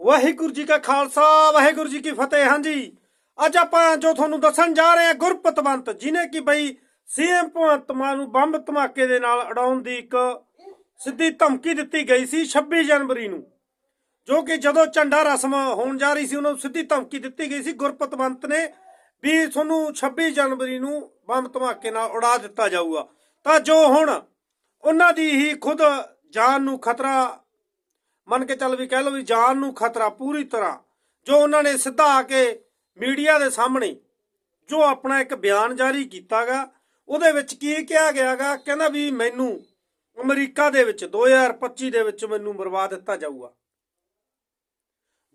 ਵਾਹਿਗੁਰੂ ਜੀ ਕਾ ਖਾਲਸਾ, ਵਾਹਿਗੁਰੂ ਜੀ ਕੀ ਫਤਿਹ। ਹਾਂਜੀ, ਅੱਜ ਆਪਾਂ ਜੋ ਤੁਹਾਨੂੰ ਦੱਸਣ ਜਾ ਰਹੇ ਹਾਂ ਗੁਰਪਤਵੰਤ ਜਿਨੇ ਕਿ ਬਈ ਸੀਐਮ ਭਗਵੰਤ ਮਾਨ ਨੂੰ ਬੰਬ ਧਮਾਕੇ ਦੇ ਨਾਲ ਉਡਾਉਣ ਦੀ ਇੱਕ ਸਿੱਧੀ ਧਮਕੀ ਦਿੱਤੀ ਗਈ ਸੀ 26 ਜਨਵਰੀ ਨੂੰ, ਜੋ ਕਿ ਜਦੋਂ ਝੰਡਾ ਰਸਮ ਹੋਣ ਜਾ ਰਹੀ ਸੀ, ਉਹਨਾਂ ਨੂੰ ਸਿੱਧੀ ਧਮਕੀ ਦਿੱਤੀ ਗਈ ਸੀ। ਗੁਰਪਤਵੰਤ ਨੇ ਵੀ ਤੁਹਾਨੂੰ 26 ਜਨਵਰੀ ਨੂੰ ਬੰਬ ਧਮਾਕੇ ਨਾਲ ਉਡਾ ਦਿੱਤਾ ਜਾਊਗਾ। ਤਾਂ ਜੋ ਹੁਣ ਉਹਨਾਂ ਦੀ ਹੀ ਖੁਦ ਜਾਨ ਨੂੰ ਖਤਰਾ ਮੰਨ ਕੇ ਚੱਲ ਵੀ ਕਹਿ ਲਓ ਵੀ ਜਾਨ ਨੂੰ ਖਤਰਾ ਪੂਰੀ ਤਰ੍ਹਾਂ, ਜੋ ਉਹਨਾਂ ਨੇ ਸਿੱਧਾ ਆ ਕੇ ਮੀਡੀਆ ਦੇ ਸਾਹਮਣੇ ਜੋ ਆਪਣਾ ਇੱਕ ਬਿਆਨ ਜਾਰੀ ਕੀਤਾਗਾ, ਉਹਦੇ ਵਿੱਚ ਕੀ ਕਿਹਾ ਗਿਆਗਾ? ਕਹਿੰਦਾ ਵੀ ਮੈਨੂੰ ਅਮਰੀਕਾ ਦੇ ਵਿੱਚ 2025 ਦੇ ਵਿੱਚ ਮੈਨੂੰ ਮਰਵਾ ਦਿੱਤਾ ਜਾਊਗਾ।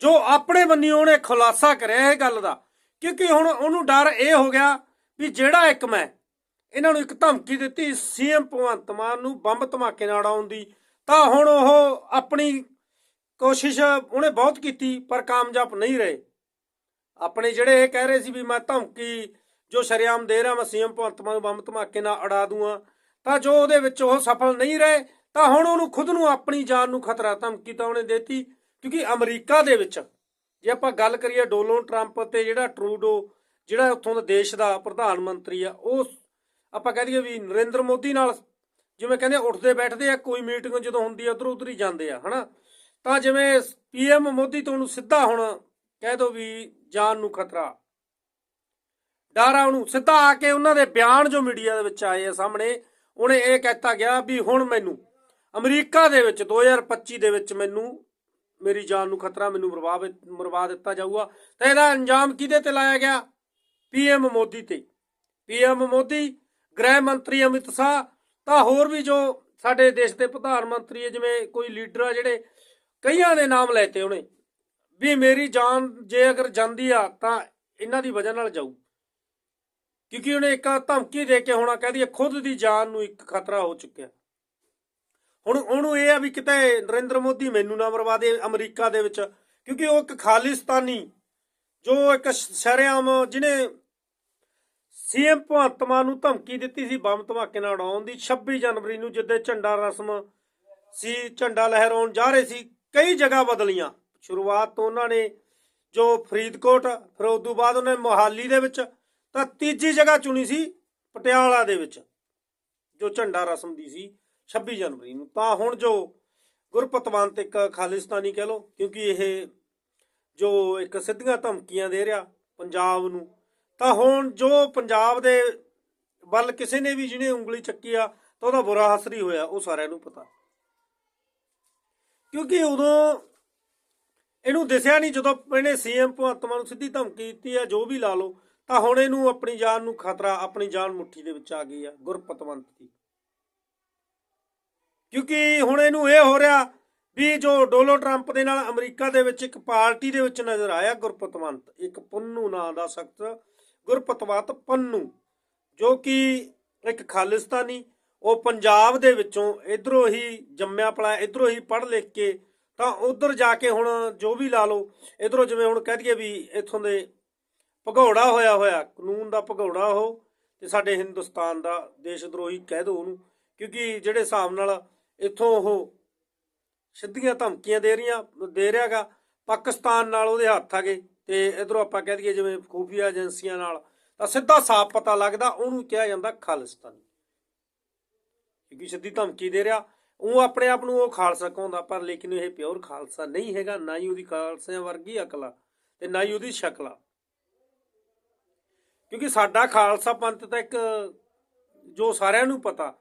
ਜੋ ਆਪਣੇ ਬੰਨਿਓ ਉਹਨੇ ਖੁਲਾਸਾ ਕਰਿਆ ਇਹ ਗੱਲ ਦਾ, ਕਿਉਂਕਿ ਹੁਣ ਉਹਨੂੰ ਡਰ ਇਹ ਹੋ ਗਿਆ ਵੀ ਜਿਹੜਾ ਇੱਕ ਮੈਂ ਇਹਨਾਂ ਨੂੰ ਇੱਕ ਧਮਕੀ ਦਿੱਤੀ ਸੀਐਮ ਭਗਵੰਤ ਮਾਨ ਨੂੰ ਬੰਬ ਧਮਾਕੇ ਨਾਲ ਆਉਣ ਦੀ, ਤਾਂ ਹੁਣ ਉਹ ਆਪਣੀ ਕੋਸ਼ਿਸ਼ ਉਹਨੇ ਬਹੁਤ ਕੀਤੀ, ਪਰ ਕਾਮਯਾਬ ਨਹੀਂ ਰਹੇ। ਆਪਣੇ ਜਿਹੜੇ ਇਹ ਕਹਿ ਰਹੇ ਸੀ ਵੀ ਮੈਂ ਧਮਕੀ, ਜੋ ਸ਼ਰਿਆਮ ਦੇ ਰਿਹਾ, ਮੈਂ ਸੀਐਮ ਭਗਵੰਤ ਮਾਨ ਨੂੰ ਬੰਬ ਧਮਾਕੇ ਨਾਲ ਅੜਾ ਦੂੰਗਾ, ਤਾਂ ਜੋ ਉਹਦੇ ਵਿੱਚ ਉਹ ਸਫਲ ਨਹੀਂ ਰਹੇ, ਤਾਂ ਹੁਣ ਉਹਨੂੰ ਖੁਦ ਨੂੰ ਆਪਣੀ ਜਾਨ ਨੂੰ ਖਤਰਾ, ਧਮਕੀ ਤਾਂ ਉਹਨੇ ਦਿੱਤੀ, ਕਿਉਂਕਿ ਅਮਰੀਕਾ ਦੇ ਵਿੱਚ, ਜੇ ਆਪਾਂ ਗੱਲ ਕਰੀਏ ਡੋਨਲਡ ਟਰੰਪ ਤੇ ਜਿਹੜਾ ਟਰੂਡੋ, ਜਿਹੜਾ ਉੱਥੋਂ ਦਾ ਦੇਸ਼ ਦਾ ਪ੍ਰਧਾਨ ਮੰਤਰੀ ਆ, ਉਹ ਆਪਾਂ ਕਹਿ ਦਈਏ ਵੀ ਨਰਿੰਦਰ ਮੋਦੀ ਨਾਲ ਜਿਵੇਂ ਕਹਿੰਦੇ ਉੱਠਦੇ ਬੈਠਦੇ ਆ, ਕੋਈ ਮੀਟਿੰਗ ਜਦੋਂ ਹੁੰਦੀ ਆ, ਉਧਰ ਉਧਰ ਹੀ ਜਾਂਦੇ ਆ, ਹਨਾ? ਤਾਂ ਜਿਵੇਂ ਪੀਐਮ ਮੋਦੀ ਤੋਂ ਉਹਨੂੰ ਸਿੱਧਾ ਹੁਣ ਕਹਿ ਦੋ ਵੀ ਜਾਨ ਨੂੰ ਖਤਰਾ। ਡਰ ਉਹਨੂੰ ਸਿੱਧਾ ਆ ਕੇ ਉਹਨਾਂ ਦੇ ਬਿਆਨ ਜੋ ਮੀਡੀਆ ਦੇ ਵਿੱਚ ਆਏ ਆ ਸਾਹਮਣੇ, ਉਹਨੇ ਇਹ ਕਹਿਤਾ ਗਿਆ ਵੀ ਹੁਣ ਮੈਨੂੰ, ਅਮਰੀਕਾ ਦੇ ਵਿੱਚ 2025 ਦੇ ਵਿੱਚ ਮੈਨੂੰ ਮੇਰੀ ਜਾਨ ਨੂੰ ਖਤਰਾ, ਮੈਨੂੰ ਮਰਵਾ ਮਰਵਾ ਦਿੱਤਾ ਜਾਊਗਾ। ਤਾਂ ਇਹਦਾ ਅੰਜਾਮ ਕਿਹਦੇ ਤੇ ਲਾਇਆ ਗਿਆ? ਪੀਐਮ ਮੋਦੀ ਤੇ। ਪੀਐਮ ਮੋਦੀ, ਗ੍ਰਹਿ ਮੰਤਰੀ ਅਮਿਤ ਸ਼ਾਹ, ਤਾਂ ਹੋਰ ਵੀ ਜੋ ਸਾਡੇ ਦੇਸ਼ ਦੇ ਪ੍ਰਧਾਨ ਮੰਤਰੀ ਜਿਵੇਂ ਕੋਈ ਲੀਡਰ ਆ ਜਿਹੜੇ ਕਈਆਂ ਦੇ ਨਾਮ ਲੈਤੇ ਉਹਨੇ। ਵੀ ਮੇਰੀ ਜਾਨ ਜੇ ਅਗਰ ਜਾਂਦੀ ਆ, ਤਾਂ ਇਹਨਾਂ ਦੀ ਵਜ੍ਹਾ ਨਾਲ ਜਾਊ। ਕਿਉਂਕਿ ਉਹਨੇ ਇੱਕ ਧਮਕੀ ਦੇ ਕੇ ਹੋਣਾ ਕਹਦੀ ਖੁਦ ਦੀ ਜਾਨ ਨੂੰ ਇੱਕ ਖਤਰਾ ਹੋ ਚੁੱਕਿਆ। ਹੁਣ ਉਹਨੂੰ ਇਹ ਆ ਵੀ ਕਿਤੇ ਨਰਿੰਦਰ ਮੋਦੀ ਮੈਨੂੰ ਨਾ ਮਰਵਾ ਦੇ ਅਮਰੀਕਾ ਦੇ ਵਿੱਚ, ਕਿਉਂਕਿ ਉਹ ਇੱਕ ਖਾਲਿਸਤਾਨੀ, ਜੋ ਇੱਕ ਸ਼ਰਿਆਮ ਜਿਹਨੇ ਸੀਐਮ ਭਗਵੰਤ ਮਾਨ ਨੂੰ ਧਮਕੀ ਦਿੱਤੀ ਸੀ ਬੰਬ ਧਮਾਕੇ ਨਾਲ ਉਡਾਉਣ ਦੀ 26 ਜਨਵਰੀ ਨੂੰ ਜਿੱਦੇ ਝੰਡਾ ਰਸਮ ਸੀ, ਝੰਡਾ ਲਹਿਰਾਉਣ ਜਾ ਰਹੇ ਸੀ ਕਈ ਜਗ੍ਹਾ ਬਦਲੀਆਂ। ਸ਼ੁਰੂਆਤ ਤੋਂ ਉਹਨਾਂ ਨੇ ਜੋ ਫਰੀਦਕੋਟ, ਫਿਰ ਉਸ ਤੋਂ ਬਾਅਦ ਉਹਨੇ ਮੋਹਾਲੀ ਦੇ ਵਿੱਚ ਤਾਂ ਤੀਜੀ ਜਗ੍ਹਾ ਚੁਣੀ ਸੀ ਪਟਿਆਲਾ ਦੇ ਵਿੱਚ, ਜੋ ਝੰਡਾ ਰਸਮ ਦੀ ਸੀ 26 ਜਨਵਰੀ ਨੂੰ। ਤਾਂ ਹੁਣ ਜੋ ਗੁਰਪਤਵੰਤ ਇੱਕ ਖਾਲਿਸਤਾਨੀ ਕਹਿ ਲੋ ਕਿਉਂਕਿ ਇਹ ਜੋ ਇੱਕ ਸਿੱਧੀਆਂ ਧਮਕੀਆਂ ਦੇ ਰਿਹਾ ਪੰਜਾਬ ਨੂੰ, ਤਾਂ ਹੁਣ ਜੋ ਪੰਜਾਬ ਦੇ ਵੱਲ ਕਿਸੇ ਨੇ ਵੀ ਜਿਹਨੇ ਉਂਗਲੀ ਚੱਕੀ ਆ, ਤਾਂ ਉਹਦਾ ਬੁਰਾ ਅਸਰ ਹੀ ਹੋਇਆ, ਉਹ ਸਾਰਿਆਂ ਨੂੰ ਪਤਾ। ਕਿਉਂਕਿ ਉਦੋਂ ਇਹਨੂੰ ਦਿਸਿਆ ਨਹੀਂ, ਜਦੋਂ ਇਹਨੇ ਸੀਐਮ ਭਗਵੰਤ ਮਾਨ ਨੂੰ ਸਿੱਧੀ ਧਮਕੀ ਦਿੱਤੀ ਆ, ਜੋ ਵੀ ਲਾ ਲਓ, ਤਾਂ ਹੁਣ ਇਹਨੂੰ ਆਪਣੀ ਜਾਨ ਨੂੰ ਖਤਰਾ, ਆਪਣੀ ਜਾਨ ਮੁੱਠੀ ਦੇ ਵਿੱਚ ਆ ਗਈ ਆ ਗੁਰਪਤਵੰਤ ਦੀ। ਕਿਉਂਕਿ ਹੁਣ ਇਹਨੂੰ ਇਹ ਹੋ ਰਿਹਾ ਵੀ ਜੋ ਡੋਨਲਡ ਟਰੰਪ ਦੇ ਨਾਲ ਅਮਰੀਕਾ ਦੇ ਵਿੱਚ ਇੱਕ ਪਾਰਟੀ ਦੇ ਵਿੱਚ ਨਜ਼ਰ ਆਇਆ ਗੁਰਪਤਵੰਤ ਇੱਕ ਪੰਨੂ ਨਾਂ ਦਾ ਸਖ਼ਤ ਗੁਰਪਤਵੰਤ ਪੰਨੂ, ਜੋ ਕਿ ਇੱਕ ਖਾਲਿਸਤਾਨੀ ਉਹ ਪੰਜਾਬ ਦੇ ਵਿੱਚੋਂ ਇਧਰੋਂ ਹੀ ਜੰਮਿਆ ਪਲਿਆ ਇਧਰੋਂ ਹੀ ਪੜ੍ਹ ਲਿਖ ਕੇ, ਤਾਂ ਉਧਰ ਜਾ ਕੇ ਹੁਣ ਜੋ ਵੀ ਲਾ ਲਓ, ਇਧਰੋਂ ਜਿਵੇਂ ਹੁਣ ਕਹਿ ਦਈਏ ਵੀ ਇਥੋਂ ਦੇ ਭਗੌੜਾ ਹੋਇਆ ਹੋਇਆ, ਕਾਨੂੰਨ ਦਾ ਭਗੌੜਾ ਉਹ, ਤੇ ਸਾਡੇ ਹਿੰਦੁਸਤਾਨ ਦਾ ਦੇਸ਼ ਦਰੋਹੀ ਕਹਿ ਦੋ ਉਹਨੂੰ, ਕਿਉਂਕਿ ਜਿਹੜੇ ਹਿਸਾਬ ਨਾਲ ਇੱਥੋਂ ਉਹ ਸਿੱਧੀਆਂ ਧਮਕੀਆਂ ਦੇ ਰਹੀਆਂ, ਦੇ ਰਿਹਾਗਾ, ਪਾਕਿਸਤਾਨ ਨਾਲ ਉਹਦੇ ਹੱਥ ਆ ਗਏ, ਤੇ ਇਧਰੋਂ ਆਪਾਂ ਕਹਿ ਦਈਏ ਜਿਵੇਂ ਖੂਫੀਆ ਏਜੰਸੀਆਂ ਨਾਲ, ਤਾਂ ਸਿੱਧਾ ਸਾਫ਼ ਪਤਾ ਲੱਗਦਾ, ਉਹਨੂੰ ਕਿਹਾ ਜਾਂਦਾ ਖਾਲਿਸਤਾਨੀ। ਕਿਉਂਕਿ ਸਿੱਧੀ ਧਮਕੀ ਦੇ ਰਿਹਾ। ਉਹ ਆਪਣੇ ਆਪ ਨੂੰ ਉਹ ਖਾਲਸਾ ਕਹਾਉਂਦਾ, ਪਰ ਲੇਕਿਨ ਇਹ ਪਿਓਰ ਖਾਲਸਾ ਨਹੀਂ ਹੈਗਾ, ਨਾ ਹੀ ਉਹਦੀ ਖਾਲਸਿਆਂ ਵਰਗੀ ਅਕਲਾ ਤੇ ਨਾ ਹੀ ਉਹਦੀ ਸ਼ਕਲਾ ਕਿਉਂਕਿ ਸਾਡਾ ਖਾਲਸਾ ਪੰਥ ਤਾਂ ਇੱਕ, ਜੋ ਸਾਰਿਆਂ ਨੂੰ ਪਤਾ,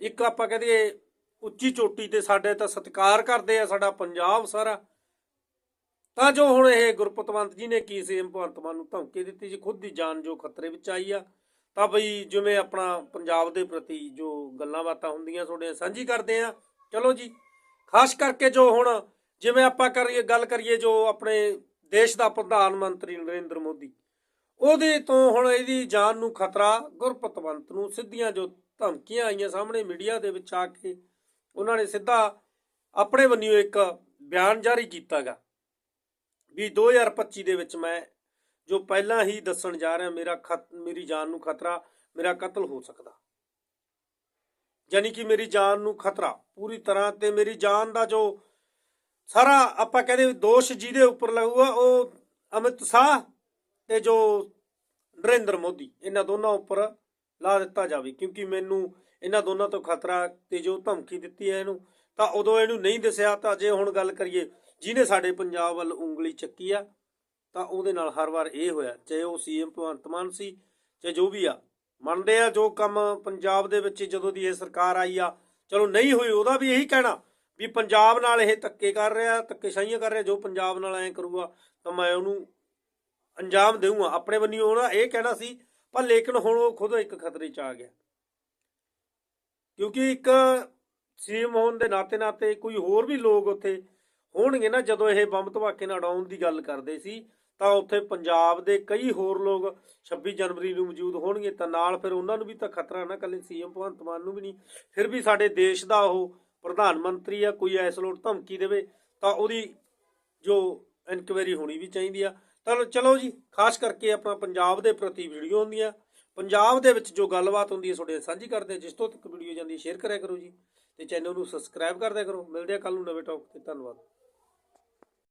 ਇੱਕ ਆਪਾਂ ਕਹਦੇ ਉੱਚੀ ਚੋਟੀ ਤੇ ਸਾਡੇ ਤਾਂ ਸਤਿਕਾਰ ਕਰਦੇ ਆ, ਸਾਡਾ ਪੰਜਾਬ ਸਾਰਾ। ਤਾਂ ਜੋ ਹੁਣ ਇਹ ਗੁਰਪਤਵੰਤ ਜੀ ਨੇ ਕੀ ਸੀ, ਭਗਵੰਤ ਮਾਨ ਨੂੰ ਧਮਕੀ ਦਿੱਤੀ ਜੀ ਖੁਦ ਦੀ ਜਾਨ ਜੋ ਖਤਰੇ ਵਿੱਚ ਆਈ ਆ। ਤਾਂ ਬਈ ਜਿਵੇਂ ਆਪਣਾ ਪੰਜਾਬ ਦੇ ਪ੍ਰਤੀ ਜੋ ਗੱਲਾਂ ਬਾਤਾਂ ਹੁੰਦੀਆਂ ਤੁਹਾਡੇ ਸਾਂਝੀ ਕਰਦੇ ਆ ਚਲੋ ਜੀ, ਖਾਸ ਕਰਕੇ ਜੋ ਹੁਣ ਜਿਵੇਂ ਆਪਾਂ ਕਰੀਏ, ਗੱਲ ਕਰੀਏ ਜੋ ਆਪਣੇ ਦੇਸ਼ ਦਾ ਪ੍ਰਧਾਨ ਮੰਤਰੀ ਨਰਿੰਦਰ ਮੋਦੀ, ਉਹਦੇ ਤੋਂ ਹੁਣ ਇਹਦੀ ਜਾਨ ਨੂੰ ਖਤਰਾ ਗੁਰਪਤਵੰਤ ਨੂੰ ਸਿੱਧੀਆਂ ਜੋ ਧਮਕੀਆਂ ਆਈਆਂ ਸਾਹਮਣੇ ਮੀਡੀਆ ਦੇ ਵਿੱਚ ਆ ਕੇ, ਉਹਨਾਂ ਨੇ ਸਿੱਧਾ ਆਪਣੇ ਵੱਲੋਂ ਇੱਕ ਬਿਆਨ ਜਾਰੀ ਕੀਤਾਗਾ ਵੀ 2025 ਦੇ ਵਿੱਚ ਮੈਂ ਜੋ ਪਹਿਲਾਂ ਹੀ ਦੱਸਣ ਜਾ ਰਿਹਾ, ਮੇਰਾ ਖਤ, ਮੇਰੀ ਜਾਨ ਨੂੰ ਖਤਰਾ, ਮੇਰਾ ਕਤਲ ਹੋ ਸਕਦਾ। ਯਾਨੀ ਕਿ ਮੇਰੀ ਜਾਨ ਨੂੰ ਖਤਰਾ, ਪੂਰੀ ਤਰ੍ਹਾਂ ਤੇ ਮੇਰੀ ਜਾਨ ਦਾ ਜੋ ਸਾਰਾ ਆਪਾਂ ਕਹਿੰਦੇ ਦੋਸ਼ ਜਿਹਦੇ ਉੱਪਰ ਲੱਗੂਗਾ, ਉਹ ਅਮਿਤ ਸ਼ਾਹ ਤੇ ਜੋ ਨਰਿੰਦਰ ਮੋਦੀ, ਇਹਨਾਂ ਦੋਨਾਂ ਉੱਪਰ ਲਾ ਦਿੱਤਾ ਜਾਵੇ। ਕਿਉਂਕਿ ਮੈਨੂੰ ਇਹਨਾਂ ਦੋਨਾਂ ਤੋਂ ਖਤਰਾ ਤੇ ਜੋ ਧਮਕੀ ਦਿੱਤੀ ਹੈ ਇਹਨੂੰ, ਤਾਂ ਉਦੋਂ ਇਹਨੂੰ ਨਹੀਂ ਦੱਸਿਆ, ਤਾਂ ਜੇ ਹੁਣ ਗੱਲ ਕਰੀਏ, ਜਿਹਨੇ ਸਾਡੇ ਪੰਜਾਬ ਵੱਲ ਉਂਗਲੀ ਚੱਕੀ ਆ ਤਾਂ ਉਹਦੇ ਨਾਲ ਹਰ ਵਾਰ ਇਹ ਹੋਇਆ, ਚਾਹੇ ਉਹ ਸੀਐਮ ਭਗਵੰਤ ਮਾਨ ਸੀ, ਚਾਹੇ ਜੋ ਵੀ ਆ। ਮੰਨਦੇ ਆ ਜੋ ਕੰਮ ਪੰਜਾਬ ਦੇ ਵਿੱਚ ਜਦੋਂ ਦੀ ਇਹ ਸਰਕਾਰ ਆਈ ਆ, ਚਲੋ ਨਹੀਂ ਹੋਈ ਉਹਦਾ ਵੀ ਇਹੀ ਕਹਿਣਾ ਵੀ ਪੰਜਾਬ ਨਾਲ ਇਹ ਧੱਕੇ ਕਰ ਰਿਹਾ, ਧੱਕੇਸ਼ਾਹੀਆਂ ਕਰ ਰਿਹਾ, ਜੋ ਪੰਜਾਬ ਨਾਲ ਐ ਕਰੂਗਾ, ਤਾਂ ਮੈਂ ਉਹਨੂੰ ਅੰਜਾਮ ਦੇਵਾਂਗਾ ਆਪਣੇ ਬੰਨਿਓ ਉਹਦਾ ਇਹ ਕਹਿਣਾ ਸੀ, ਪਰ ਲੇਕਿਨ ਹੁਣ ਉਹ ਖੁਦ ਇੱਕ ਖਤਰੇ 'ਚ ਆ ਗਿਆ। ਕਿਉਂਕਿ ਇੱਕ ਸੀਐਮ ਹੋਣ ਦੇ ਨਾਤੇ ਨਾਤੇ ਕੋਈ ਹੋਰ ਵੀ ਲੋਕ ਉੱਥੇ ਹੋਣਗੇ ਨਾ, ਜਦੋਂ ਇਹ ਬੰਬ ਧਮਾਕੇ ਨਾਲ ਉਡਾਉਣ ਦੀ ਗੱਲ ਕਰਦੇ ਸੀ ਤਾਂ ਉੱਥੇ ਪੰਜਾਬ ਦੇ ਕਈ ਹੋਰ ਲੋਕ 26 ਜਨਵਰੀ ਨੂੰ ਮੌਜੂਦ ਹੋਣਗੇ। ਤਾਂ ਨਾਲ ਫਿਰ ਉਹਨਾਂ ਨੂੰ ਵੀ ਤਾਂ ਖਤਰਾ ਨਾ ਕੱਲੇ ਸੀਐਮ ਭਗਵੰਤ ਮਾਨ ਨੂੰ ਵੀ ਨਹੀਂ, ਫਿਰ ਵੀ ਸਾਡੇ ਦੇਸ਼ ਦਾ ਉਹ ਪ੍ਰਧਾਨ ਮੰਤਰੀ ਆ, ਕੋਈ ਐਸ ਲੋਟ ਧਮਕੀ ਦੇਵੇ ਤਾਂ ਉਹਦੀ ਜੋ ਇਨਕੁਆਇਰੀ ਹੋਣੀ ਵੀ ਚਾਹੀਦੀ ਆ। ਤਾਂ ਚਲੋ ਜੀ, ਖਾਸ ਕਰਕੇ ਆਪਣਾ ਪੰਜਾਬ ਦੇ ਪ੍ਰਤੀ ਵੀਡੀਓ ਹੁੰਦੀਆਂ। ਪੰਜਾਬ ਦੇ ਵਿੱਚ ਜੋ ਗੱਲਬਾਤ ਹੁੰਦੀ ਹੈ ਤੁਹਾਡੇ ਨਾਲ ਸਾਂਝੀ ਕਰਦੇ ਜਿਸ ਤੋਂ ਤੱਕ ਵੀਡੀਓ ਜਾਂਦੀ ਸ਼ੇਅਰ ਕਰਿਆ ਕਰੋ ਜੀ ਤੇ ਚੈਨਲ ਨੂੰ ਸਬਸਕ੍ਰਾਈਬ ਕਰਦਿਆ ਕਰੋ। ਮਿਲਦੇ ਆ ਕੱਲ ਨੂੰ ਨਵੇਂ ਟੌਪ ਤੇ। ਧੰਨਵਾਦ।